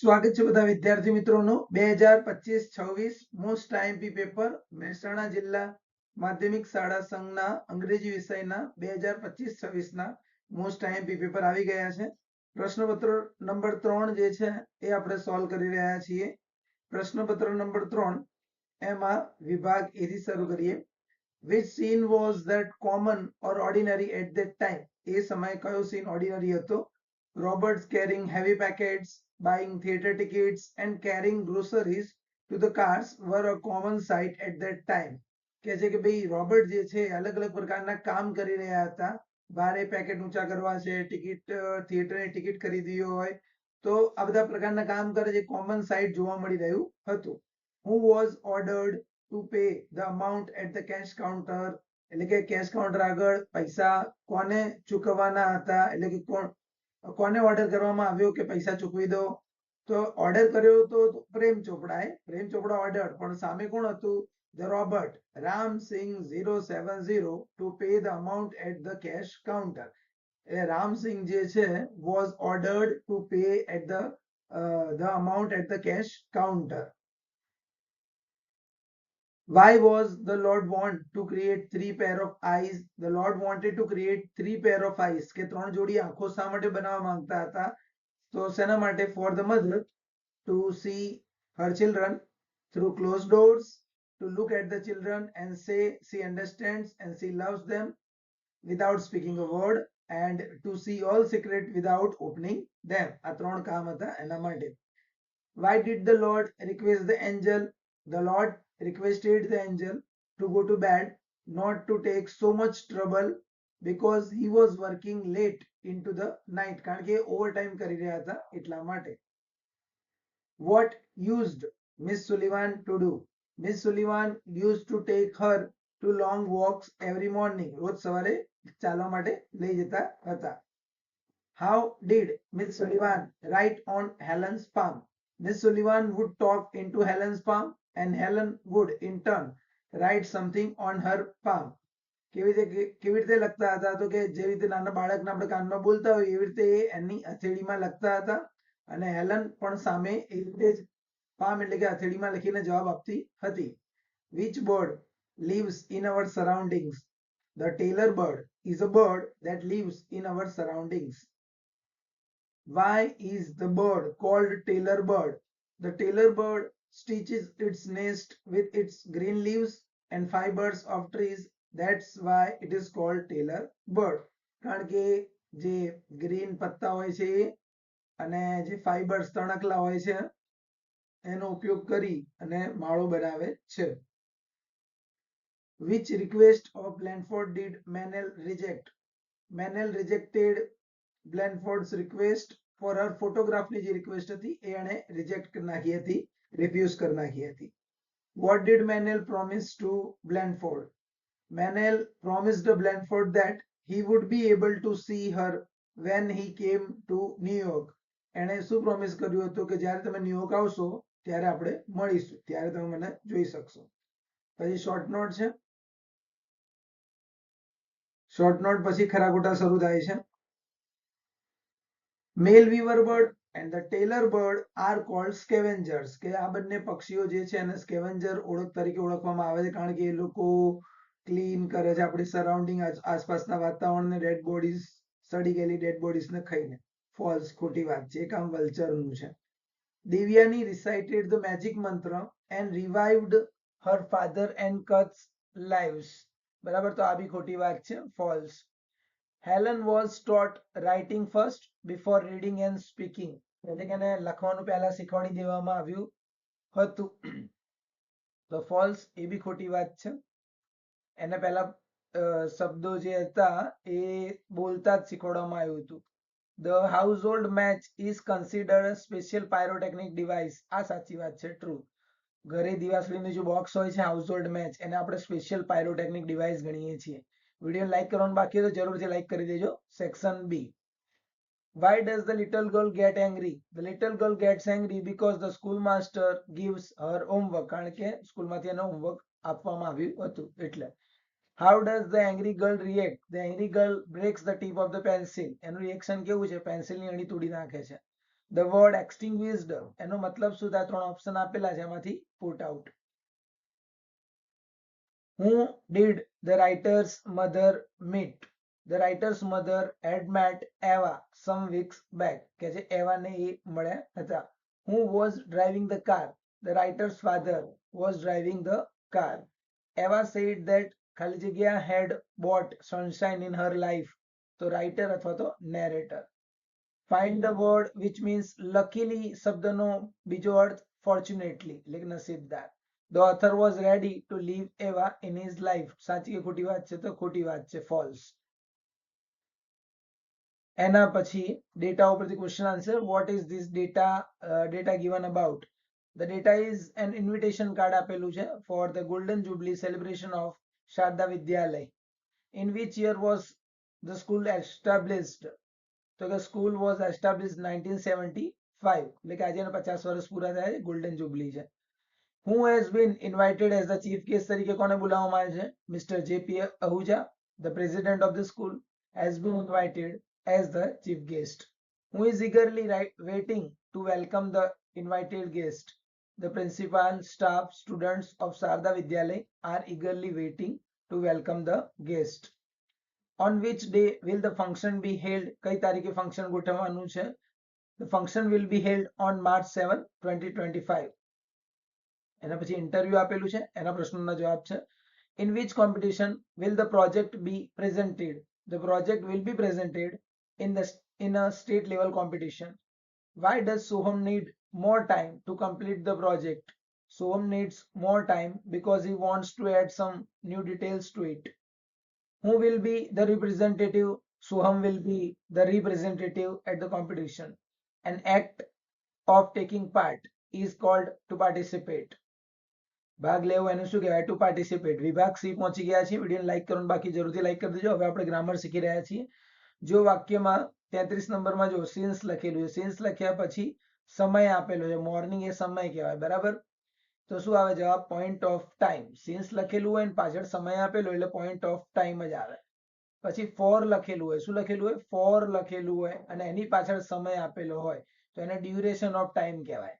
સ્વાગત છે બધા વિદ્યાર્થી મિત્રોનો. બે હજાર પચીસ છવ્વીસ મોસ્ટ આઈએમપી પેપર મહેસાણા જિલ્લા માધ્યમિક શાળા સંઘના અંગ્રેજી વિષયના બે હજાર પચીસ છવ્વીસના મોસ્ટ આઈએમપી પેપર આવી ગયા છે. પ્રશ્નપત્ર નંબર ત્રણ જે છે એ આપણે સોલ્વ કરી રહ્યા છીએ. પ્રશ્નપત્ર નંબર ત્રણ એમાં વિભાગ એથી શરૂ કરીએ. Which scene was that common or ordinary at that time એ સમયે કયો સીન ઓર્ડિનરી હતો? Roberts carrying heavy packets buying theater tickets, and carrying groceries to the cars were a common sight at that time. કે છે કે ભાઈ Robert જે છે અલગ અલગ પ્રકારના કામ કરી રહ્યા હતા બારે પેકેટ ઊંચા કરવા છે ટિકિટ થિયેટરની ટિકિટ ખરીદી હોય તો આ બધા પ્રકારના કામ કરે છે કોમન સાઇટ જોવા મળી રહ્યું હતું who was ordered to pay the amount at the cash counter એટલે કે કેશ કાઉન્ટર આગળ પૈસા કોને ચૂકવવાના હતા એટલે કે કોણ કોને ઓર્ડર કરવામાં આવ્યો કે પૈસા ચૂકવી દો? તો ઓર્ડર કર્યો તો પ્રેમ ચોપડાએ, પ્રેમ ચોપડા ઓર્ડર પણ સામે કોણ હતું? The Robert Ram Singh zero seven zero to pay the amount at the cash counter એટલે રામસિંહ જે છે was ordered to pay at the the amount at the cash counter Why was the Lord want to create three pair of eyes? The Lord wanted to create three pair of eyes. કે ત્રણ જોડી આંખો શા માટે બનાવવા માંગતા હતા તો શેના માટે for the mother to see her children through closed doors to look at the children and say she understands and she loves them without speaking a word and to see all secret without opening them આ ત્રણ કામ હતા એના માટે why did the lord request the angel the lord requested the angel to go to bed, not to take so much trouble because he was working late into the night. કારણ કે overtime કરી રહ્યા હતા એટલા માટે what used Miss Sullivan to do? Miss Sullivan used to take her to long walks every morning. રોજ સવારે ચાલવા માટે લઈ જતા હતા. How did Miss Sullivan write on Helen's palm? Miss Sullivan would talk into Helen's palm and Helen would in turn write something on her palm. કેવી રીતે કેવી રીતે લખતા હતા તો કે જેવી રીતે નાના બાળકને આપણે કાનમાં બોલતા હોય એવી રીતે એની હથેળીમાં લખતા હતા અને હેલન પણ સામે એ રીતે જ પામ એટલે કે હથેળીમાં લખીને જવાબ આપતી હતી which bird lives in our surroundings the tailor bird is a bird that lives in our surroundings why is the bird called tailor bird the tailor bird stitches its nest with its green leaves and fibers of trees. That's why it is called tailor bird. કારણ કે જે green પત્તા હોય છે અને જે fibres તણકલા હોય છે એનો ઉપયોગ કરી અને માળો બનાવે છે which request of Blandford did Manel reject? Manel rejected Blandford's request for her photograph ની જે request હતી એ એને reject કરી નાખી હતી કરી નાખી હતી what did Manel promise to Blandford? Manel promised Blandford that he would be able to see her when he came to New York. એણે શું પ્રોમિસ કર્યું હતું કે જ્યારે તમે ન્યુયોર્ક આવશો ત્યારે આપણે મળીશું ત્યારે તમે મને જોઈ શકશો પછી શોર્ટ નોટ છે શોર્ટ નોટ પછી ખરા ખોટા શરૂ થાય છે male weaver bird and the tailor bird are called scavengers કે આ બંને પક્ષીઓ જે છે એને સ્કેવેન્જર ઓળખ તરીકે ઓળખવામાં આવે છે, કારણ કે એ લોકો ક્લીન કરે છે આપણી સરાઉન્ડિંગ આસપાસના વાતાવરણને ડેડ બોડીઝ સડી ગયેલી ડેડ બોડીઝને ખાઈને. ફોલ્સ ખોટી વાત છે એ કામ વલ્ચરનું છે. Divyani recited the magic mantra and revived her father and cuts lives બરાબર? તો આ બી ખોટી વાત છે. False Helen was taught writing first before reading and speaking એટલે કે એને લખવાનું પહેલા શીખવાડી દેવામાં આવ્યું હતું. તો ફોલ્સ એ બી ખોટી વાત છે. એને પહેલા શબ્દો જે હતા એ બોલતા જ શીખવાડવામાં આવ્યું હતું. The house hold match is consider special pyrotechnic device આ સાચી વાત છે ટ્રુ ઘરે દિવાસળીનું જે બોક્સ હોય છે હાઉસ હોલ્ડ મેચ એને આપણે સ્પેશિયલ પાયરોટેકનિક ડિવાઇસ ગણીએ છીએ. વીડિયો લાઈક કરવાનું બાકી હોય તો જરૂરથી લાઈક કરી દેજો section B Why does the little girl get angry? The little girl gets angry because the schoolmaster gives her homework. કારણ કે સ્કૂલમાંથી એને હોમવર્ક આપવામાં આવ્યું હતું એટલે How does the angry girl react? The angry girl breaks the tip of the pencil. એનું reaction કેવું છે પેન્સિલની અણી તોડી નાખે છે ધ વર્ડ એક્સટિંગ્વિઝડ એનો મતલબ શું ત્રણ ઓપ્શન આપેલા છે એમાંથી પુટ આઉટ હું did the writer's mother meet the writer's mother had met એવા સમ વીક્સ બેક કે છે એવાને એ મળ્યા હતા. હું was driving the car the writer's father was driving the car એવા સેડ દેટ ખાલી જગ્યા had bought sunshine in her life તો રાઇટર અથવા તો narrator find the word which means luckily શબ્દનો બીજો અર્થ ફોર્ચ્યુનેટલી એટલે નસીબદાર. The author was ready to leave એવા ઇન હિઝ લાઈફ સાચી કે ખોટી વાત છે તો ખોટી વાત છે ફોલ્સ એના પછી ડેટા ઉપરથી question answer what is this data data given about the data is an invitation card આપેલું છે for the golden jubilee celebration of Sharda Vidyalaya in which year was the school established તો કે school was establish nineteen seventy five એટલે કે આજે પચાસ વર્ષ પૂરા થયા છે ગોલ્ડન જુબલી છે who has been invited as the chief guest તરીકે કોને બોલાવવામાં આવે છે Mr J P Ahuja the president of the school has been invited as the chief guest who is eagerly waiting to welcome the invited guest the principal staff students of Sarda Vidyalay are eagerly waiting to welcome the guest on which day will the function be held કઈ તારીખે function ગોઠવવાનું છે the function will be held on March 7 2025 એના પછી interview આપેલું છે એના પ્રશ્નોના જવાબ છે in which competition will the project be presented the project will be presented in the in a state level competition why does soham need more time to complete the project soham needs more time because he wants to add some new details to it who will be the representative soham will be the representative at the competition an act of taking part is called to participate ભાગ લેવો, એનું શું કહેવાય? Two participate વિભાગ C પહોંચી ગયા છીએ. Video like કરો બાકી જરૂરથી લાઈક કરી દેજો. હવે આપણે ગ્રામર શીખી રહ્યા છીએ. જો વાક્યમાં તેત્રીસ નંબરમાં જો સિન્સ લખેલું છે. સિન્સ લખ્યા પછી સમય આપેલો છે. મોર્નિંગ એ સમય કહેવાય. બરાબર? તો શું આવે? જવાબ પોઈન્ટ ઓફ ટાઈમ સિન્સ લખેલું હોય ને પાછળ સમય આપેલો એટલે પોઈન્ટ ઓફ ટાઈમ જ આવે. પછી ફોર લખેલું હોય. શું લખેલું હોય? ફોર લખેલું હોય અને એની પાછળ સમય આપેલો હોય. તો એને ડ્યુરેશન ઓફ ટાઈમ કહેવાય.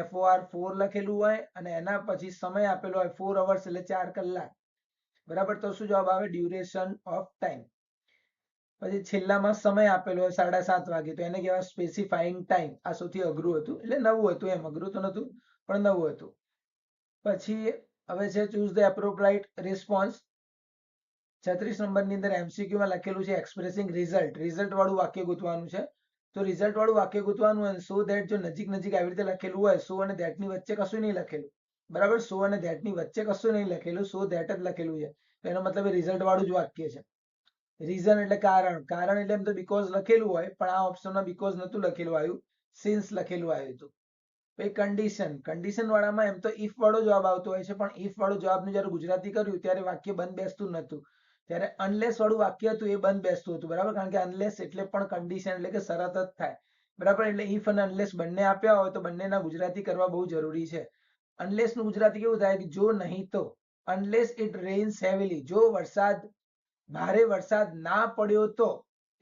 એફઓઆર ફોર લખેલું હોય અને એના પછી સમય આપેલો હોય ફોર અવર્સ એટલે ચાર કલાક. બરાબર? તો શું જવાબ આવે? ડ્યુરેશન ઓફ ટાઈમ પછી છેલ્લામાં સમય આપેલો હોય સાડા સાત વાગે. તો એને કહેવાય સ્પેસિફાઈંગ ટાઈમ આ સૌથી અઘરું હતું. એટલે નવું હતું એમ. અઘરું તો નતું પણ નવું હતું. પછી હવે છે ચૂઝ ધ એપ્રોપ્રાઇટ રિસ્પોન્સ છત્રીસ નંબરની અંદર એમસીક્યુમાં લખેલું છે એક્સપ્રેસિંગ રિઝલ્ટ રિઝલ્ટ વાળું વાક્ય ગોતવાનું છે. તો રિઝલ્ટ વાળું વાક્ય ગોતવાનું હોય સો ધેટ જો નજીક નજીક આવી રીતે લખેલું હોય સો અને ધેટની વચ્ચે કશું નહીં લખેલું. બરાબર? સો અને ધેટની વચ્ચે કશું નહીં લખેલું સો ધેટ જ લખેલું છે. એનો મતલબ રિઝલ્ટ વાળું જ વાક્ય છે. રીઝન એટલે કારણ. કારણ એટલે એમ તો બીકોઝ લખેલું હોય, પણ આ ઓપ્શનમાં બીકોઝ નતું લખેલું આવ્યું સિન્સ લખેલું આવ્યું હતું. પછી કન્ડિશન કન્ડિશન વાળામાં એમ તો ઇફ વાળો જવાબ આવતો હોય છે, પણ ઇફ વાળો જવાબનું જયારે ગુજરાતી કર્યું, ત્યારે વાક્ય બંધ બેસતું નતું ત્યારે અનલેસ વાળું વાક્ય હતું એ બંધ બેસતું હતું, બરાબર? કારણ કે અનલેસ એટલે પણ કન્ડિશન એટલે કે શરત જ થાય. બરાબર? એટલે ઇફ અને અનલેસ બંને આપ્યા હોય તો બંનેના ગુજરાતી કરવા બહુ જરૂરી છે. અનલેસનું ગુજરાતી કેવું થાય કે જો નહીં તો અનલેસ ઇટ રેન્સ હેવીલી જો વરસાદ, ભારે વરસાદ ના પડ્યો તો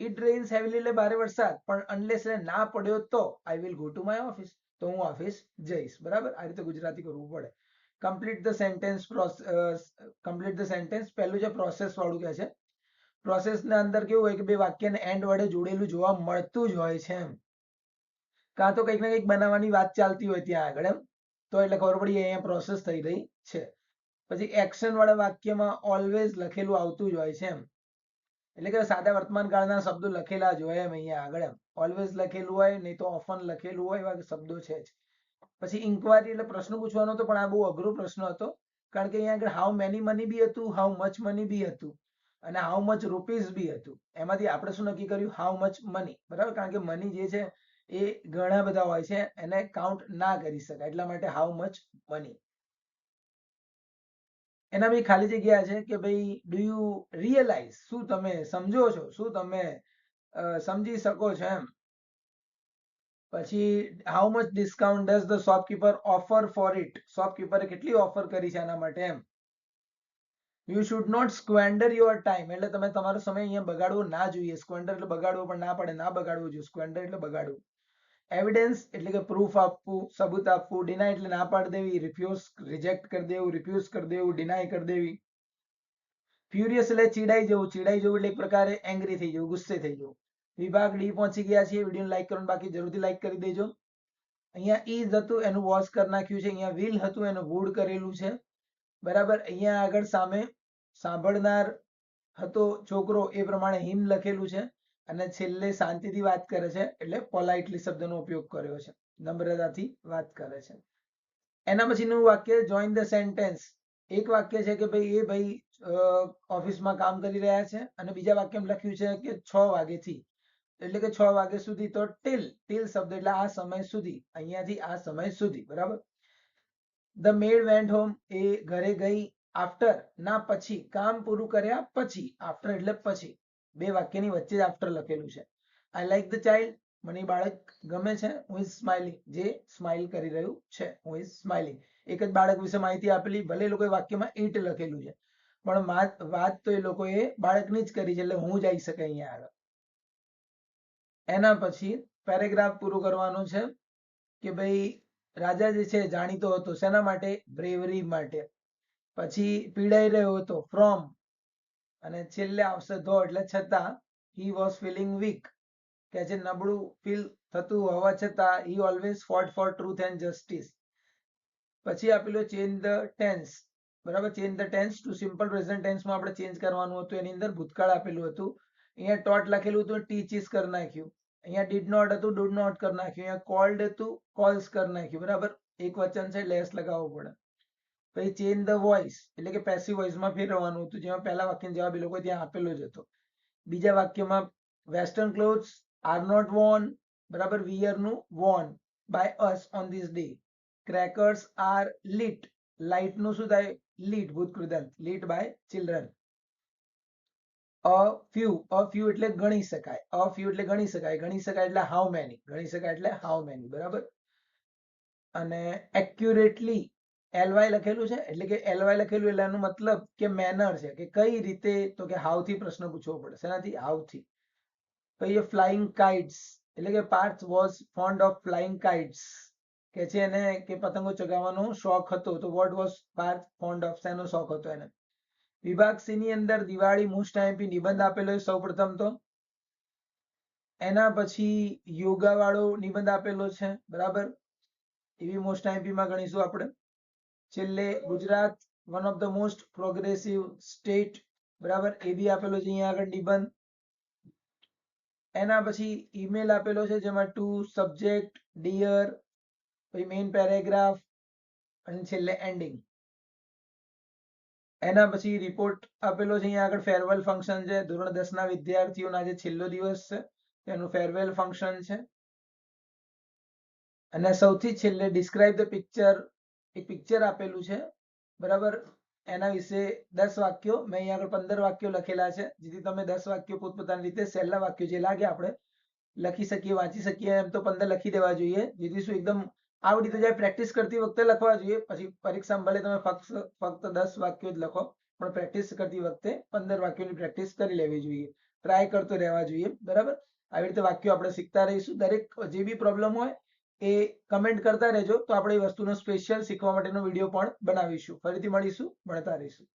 ઇટ રેન્સ હેવીલી એટલે ભારે વરસાદ, પણ અનલેસ એટલે ના પડ્યો તો I will go to my office તો હું ઓફિસ જઈશ, બરાબર? આ રીતે ગુજરાતી કરવું પડે. Complete the sentence complete the sentence પહેલું જે પ્રોસેસ વાળું કે છે પ્રોસેસ ના અંદર કેવું હોય કે બે વાક્યને એન્ડ વડે જોડેલું જોવા મળતું જ હોય છે એમ. કાં તો કંઈક ને કંઈક બનાવવાની વાત ચાલતી હોય ત્યાં આગળ એમ. તો એટલે ખબર પડી અહીંયા પ્રોસેસ થઈ રહી છે. પછી એક્શન વાળા વાક્યમાં ઓલવેઝ લખેલું આવતું જ હોય છે એમ. એટલે કે સાદા વર્તમાન કાળના શબ્દો લખેલા જ હોય એમ અહીંયા આગળ એમ. ઓલવેઝ લખેલું હોય, નહીં તો ઓફન લખેલું હોય એવા શબ્દો છે જ. પછી ઇન્કવાયરી એટલે પ્રશ્ન પૂછવાનો હતો પણ આ બહુ અઘરો પ્રશ્ન હતો. કારણ કે અહીંયા આગળ હાઉ મેની મની બી હતું હાઉ મચ મની બી હતું અને હાઉ મચ રૂપીઝ બી હતું. એમાંથી આપણે શું નક્કી કર્યું? હાઉ મચ મની બરાબર? કારણ કે મની જે છે એ ઘણા બધા હોય છે, એને કાઉન્ટ ના કરી શકાય. એટલા માટે હાઉ મચ મની એના બી ખાલી જગ્યા છે કે ભાઈ ડુ યુ રિયલાઇઝ શું તમે સમજો છો? શું તમે સમજી શકો છો એમ? પછી how much discount does the shopkeeper offer for it શોપકીપરે કેટલી ઓફર કરી છે આના માટે એમ? You should not squander your time એટલે તમે તમારો સમય અહીંયા બગાડવો ના જોઈએ. સ્ક્વેન્ડર એટલે બગાડવો પણ ના પડે. ના બગાડવો જોઈએ. સ્ક્વેન્ડર એટલે બગાડવું. એવિડન્સ એટલે કે પ્રૂફ આપવું, સબૂત આપવું ડિનાય એટલે ના પાડી દેવી રિફ્યુઝ રિજેક્ટ કરી દેવું રિફ્યુઝ કરી દેવું ડિનાય કરી દેવી. ફ્યુરિયસ એટલે ચીડાઈ જવું. ચીડાઈ જવું એટલે એક પ્રકારે એંગ્રી થઈ જવું, ગુસ્સે થઈ જવું. વિભાગ ડી પહોંચી ગયા છીએ. વીડિયો લાઈક કરવાનું બાકી જરૂરથી લાઈક કરી દેજો. અહીંયા ઇઝ હતું, એનું વોશ કરી નાખ્યું છે. અહીંયા વિલ હતું, એનું વુડ કરેલું છે. બરાબર, અહીંયા આગળ સામે સાંભળનાર હતો છોકરો, એ પ્રમાણે હિમ લખેલું છે અને છેલ્લે શાંતિથી વાત કરે છે, એટલે પોલાઇટલી શબ્દનો ઉપયોગ કર્યો છે. નમ્રતાથી વાત કરે છે. એના પછીનું વાક્ય જોઈન ધ સેન્ટેન્સ એક વાક્ય છે કે ભાઈ, એ ભાઈ ઓફિસમાં કામ કરી રહ્યા છે. અને બીજા વાક્યમાં લખ્યું છે કે, છ વાગેથી એટલે કે છ વાગ્યા સુધી તો ટીલ ટીલ શબ્દ એટલે આ સમય સુધી, અહીંયાથી આ સમય સુધી, બરાબર? ધ મેડ વેન્ટ હોમ એ ઘરે ગઈ આફ્ટર ના પછી, કામ પૂરું કર્યા પછી આફ્ટર એટલે પછી, બે વાક્યની વચ્ચે જ આફ્ટર લખેલું છે. આઈ લાઈક ધ ચાઇલ્ડ મને બાળક ગમે છે, હું ઇઝ સ્માઇલિંગ જે સ્માઇલ કરી રહ્યું છે, હું ઇઝ સ્માઇલિંગ એક જ બાળક વિશે માહિતી આપેલી, ભલે લોકોએ વાક્યમાં ઈટ લખેલું છે, પણ વાત તો એ લોકોએ બાળકની જ કરી છે, એટલે હું જ આવી શકે અહીંયા આગળ. એના પછી પેરેગ્રાફ પૂરું કરવાનું છે કે ભાઈ રાજા જે છે જાણીતો હતો શેના માટે? બ્રેવરી માટે. પછી પીડાઈ રહ્યો હતો ફ્રોમ. અને છેલ્લે આવશે ધો, એટલે છતાં હી વોઝ ફિલિંગ વીક કે જે નબળું ફીલ થતું હોવા છતાં he always fought for truth and justice પછી આપેલું ચેન્જ ધ ટેન્સ બરાબર? Change the tense to simple present ટેન્સમાં આપણે ચેન્જ કરવાનું હતું. એની અંદર ભૂતકાળ આપેલું હતું. અહીંયા ટોટ લખેલું હતું ટીચીસ કરી નાખ્યું. અહીંયા ડીડ નોટ હતું ડુડ નોટ કરી નાખ્યું. અહીંયા કોલ્ડ હતું કોલ્સ કરી નાખ્યું. બરાબર? એક વચન છે લેસ લગાવવો પડે. પછી ચેન્જ ધ વોઇસ એટલે કે પેસિવ વોઇસમાં ફેરવવાનું હતું, જેમાં પહેલા વાક્યનો જવાબ એ લોકો ત્યાં આપેલો જ હતો. બીજા વાક્યમાં western clothes are not won બરાબર? વિયરનું won by us on this day crackers are lit લાઇટનું શું થાય? Lit ભૂતકૃદંત lit by children a few a few એટલે ગણી શકાય. અ ફ્યુ એટલે ગણી શકાય. ગણી શકાય એટલે હાઉ મેની. ગણી શકાય એટલે હાઉ મેની. બરાબર? અને એક્યુરેટલી એલવાય લખેલું છે? એટલે કે એલવાય લખેલું એટલે એનો મતલબ કે મેનર છે. કે કઈ રીતે, તો કે હાઉ થી પ્રશ્ન પૂછવો પડે. શેનાથી? હાઉ થી પછી ફ્લાઇંગ કાઇટ્સ એટલે કે Parth was fond of flying kites કે છે એને કે પતંગો ચગાવવાનો શોખ હતો. તો what was Parth fond of શેનો શોખ હતો એને? વિભાગ સી ની અંદર દિવાળી મોસ્ટ આઈપી નિબંધ આપેલો છે સૌપ્રથમ તો. એના પછી યોગા વાળો નિબંધ આપેલો છે, બરાબર? એવી મોસ્ટ આઈપી માં ગણીશું આપણે. છેલ્લે Gujarat one of the most progressive state બરાબર? એ બી આપેલો છે, અહીંયા આગળ નિબંધ. એના પછી ઈમેલ આપેલો છે, જેમાં ટુ સબ્જેક્ટ ડિયર પછી મેઇન પેરેગ્રાફ અને છેલ્લે એન્ડિંગ એના પછી રિપોર્ટ આપેલો છે, અહીંયા આગળ ફેરવેલ ફંક્શન છે. ધોરણ દસ ના વિદ્યાર્થીઓનો આજે છેલ્લો દિવસ છે એનું ફેરવેલ ફંક્શન છે. અને સૌથી છેલ્લે ડિસ્ક્રાઇબ ધ પિક્ચર એક પિક્ચર આપેલું છે, બરાબર? એના વિશે દસ વાક્યો, મેં અહીંયા આગળ પંદર વાક્યો લખેલા છે, જેથી તમે દસ વાક્યો પોતપોતાની રીતે સહેલા વાક્યો જે લાગે આપણે લખી શકીએ, વાંચી શકીએ, એમ તો પંદર લખી દેવા જોઈએ. જેથી શું એકદમ આવડી તો જાય પ્રેક્ટિસ કરતી વખતે લખવા જોઈએ. પછી પરીક્ષામાં ભલે તમે ફક્ત ફક્ત દસ વાક્યો જ લખો, પણ પ્રેક્ટિસ કરતી વખતે પંદર વાક્યોની પ્રેક્ટિસ કરી લેવી જોઈએ. ટ્રાય કરતો રહેવા જોઈએ. બરાબર? આવી રીતે વાક્યો આપણે શીખતા રહીશું. દરેક જે બી પ્રોબ્લેમ હોય, એ કમેન્ટ કરતા રહેજો. તો આપણે એ વસ્તુનો સ્પેશિયલ શીખવા માટેનો વીડિયો પણ બનાવીશું. ફરીથી મળીશું. ભણતા રહીશું.